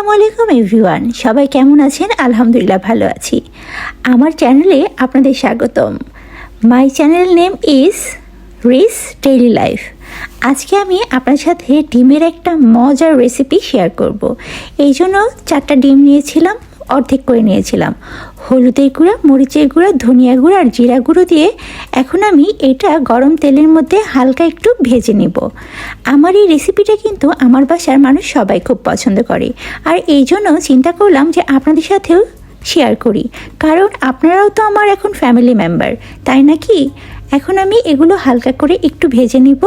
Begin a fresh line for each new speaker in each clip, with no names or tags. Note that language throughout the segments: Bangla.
আসসালামু আলাইকুম, এভরিওয়ান। সবাই কেমন আছেন? আলহামদুলিল্লাহ ভালো আছি। আমার চ্যানেলে আপনাদের স্বাগতম। My channel name is Ris daily life আজকে আমি আপনার সাথে ডিমের একটা মজার রেসিপি শেয়ার করব। এই জন্য চারটা ডিম নিয়েছিলাম। অর্ধেক করে নিয়েছিলাম। হলুদের গুঁড়া, মরিচের গুঁড়া, ধনিয়া গুঁড়া আর জিরা গুঁড়ো দিয়ে এখন আমি এটা গরম তেলের মধ্যে হালকা একটু ভেজে নেব। আমার এই রেসিপিটা কিন্তু আমার বাসার মানুষ সবাই খুব পছন্দ করে। আর এই জন্য চিন্তা করলাম যে আপনাদের সাথেও শেয়ার করি। কারণ আপনারাও তো আমার এখন ফ্যামিলি মেম্বার তাই নাকি এখন আমি এগুলো হালকা করে একটু ভেজে নিব।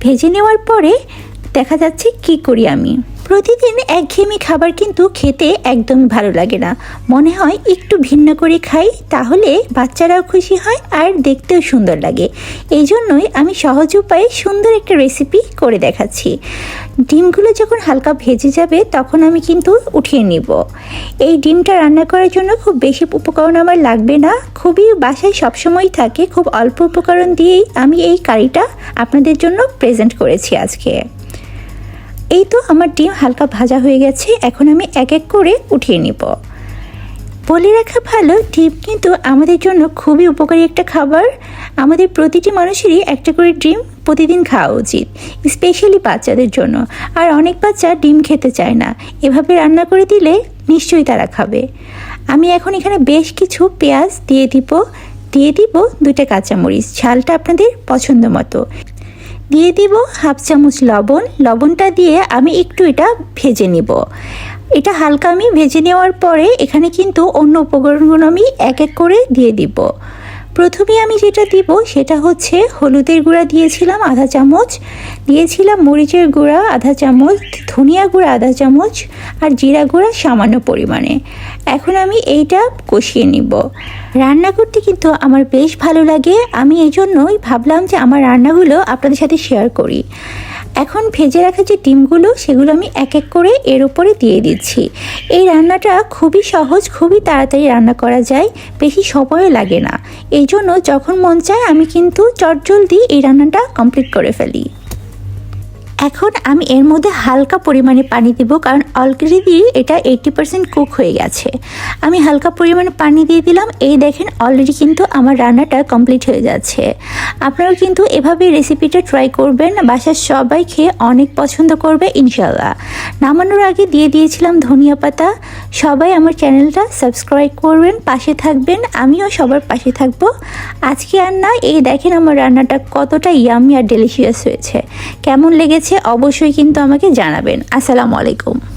ভেজে নেওয়ার পরে দেখা যাচ্ছে কি করি আমি। প্রতিদিন একঘেয়েমি খাবার কিন্তু খেতে একদম ভালো লাগে না। মনে হয় একটু ভিন্ন করে খাই, তাহলে বাচ্চারাও খুশি হয় আর দেখতেও সুন্দর লাগে। এই জন্যই আমি সহজ উপায়ে সুন্দর একটা রেসিপি করে দেখাচ্ছি। ডিমগুলো যখন হালকা ভেজে যাবে, তখন আমি কিন্তু উঠিয়ে নিব। এই ডিমটা রান্না করার জন্য খুব বেশি উপকরণ আমার লাগবে না। খুবই বাসায় সবসময় থাকে, খুব অল্প উপকরণ দিয়েই আমি এই কারিটা আপনাদের জন্য প্রেজেন্ট করেছি আজকে। এই তো আমার ডিম হালকা ভাজা হয়ে গেছে, এখন আমি এক এক করে উঠিয়ে নিব। বলে রাখা ভালো, ডিম কিন্তু আমাদের জন্য খুবই উপকারী একটা খাবার। আমাদের প্রতিটি মানুষেরই একটা করে ডিম প্রতিদিন খাওয়া উচিত, স্পেশালি বাচ্চাদের জন্য। আর অনেক বাচ্চা ডিম খেতে চায় না, এভাবে রান্না করে দিলে নিশ্চয়ই তারা খাবে। আমি এখন এখানে বেশ কিছু পেঁয়াজ দিয়ে দিব দিয়ে দিব দুইটা কাঁচামরিচ, ঝালটা আপনাদের পছন্দ মতো। দিয়ে দিব হাফ চামচ লবণ। লবণটা দিয়ে আমি একটু এটা ভেজে নিব। এটা হালকা আমি ভেজে নেওয়ার পরে এখানে কিন্তু অন্য উপকরণগুলো আমি এক এক করে দিয়ে দিব। প্রথমে আমি যেটা দিব সেটা হচ্ছে হলুদের গুঁড়া দিয়েছিলাম আধা চামচ, দিয়েছিলাম মরিচের গুঁড়া আধা চামচ, ধনিয়া গুঁড়া আধা চামচ আর জিরা গুঁড়া সামান্য পরিমাণে। এখন আমি এইটা কষিয়ে নিব। রান্না করতে কিন্তু আমার বেশ ভালো লাগে। আমি এই জন্যই ভাবলাম যে আমার রান্নাগুলো আপনাদের সাথে শেয়ার করি। এখন ভেজে রাখা যে ডিমগুলো, সেগুলো আমি এক এক করে এর উপরে দিয়ে দিচ্ছি। এই রান্নাটা খুবই সহজ, খুবই তাড়াতাড়ি রান্না করা যায়, বেশি সময়ও লাগে না। এই জন্য যখন মন চায় আমি কিন্তু চটজলদি এই রান্নাটা কমপ্লিট করে ফেলি। এখন আমি এর মধ্যে হালকা পরিমাণে পানি দিব কারণ অলরেডি এটা এইটি পার্সেন্ট কুক হয়ে গেছে। আমি হালকা পরিমাণে পানি দিয়ে দিলাম, এই দেখেন অলরেডি কিন্তু আমার রান্নাটা কমপ্লিট হয়ে যাচ্ছে। আপনারাও কিন্তু এভাবে রেসিপিটা ট্রাই করবেন, বাসার সবাই খেয়ে অনেক পছন্দ করবে ইনশাল্লাহ নামানোর আগে দিয়ে দিয়েছিলাম ধনিয়া পাতা। সবাই আমার চ্যানেলটা সাবস্ক্রাইব করবেন, পাশে থাকবেন, আমিও সবার পাশে থাকব। আজকে আর না, এই দেখেন আমার রান্নাটা কতটা ইয়ামি আর ডেলিশিয়াস হয়েছে। কেমন লেগেছে? অবশ্যই কিন্তু আমাকে জানাবেন। আসসালামু আলাইকুম।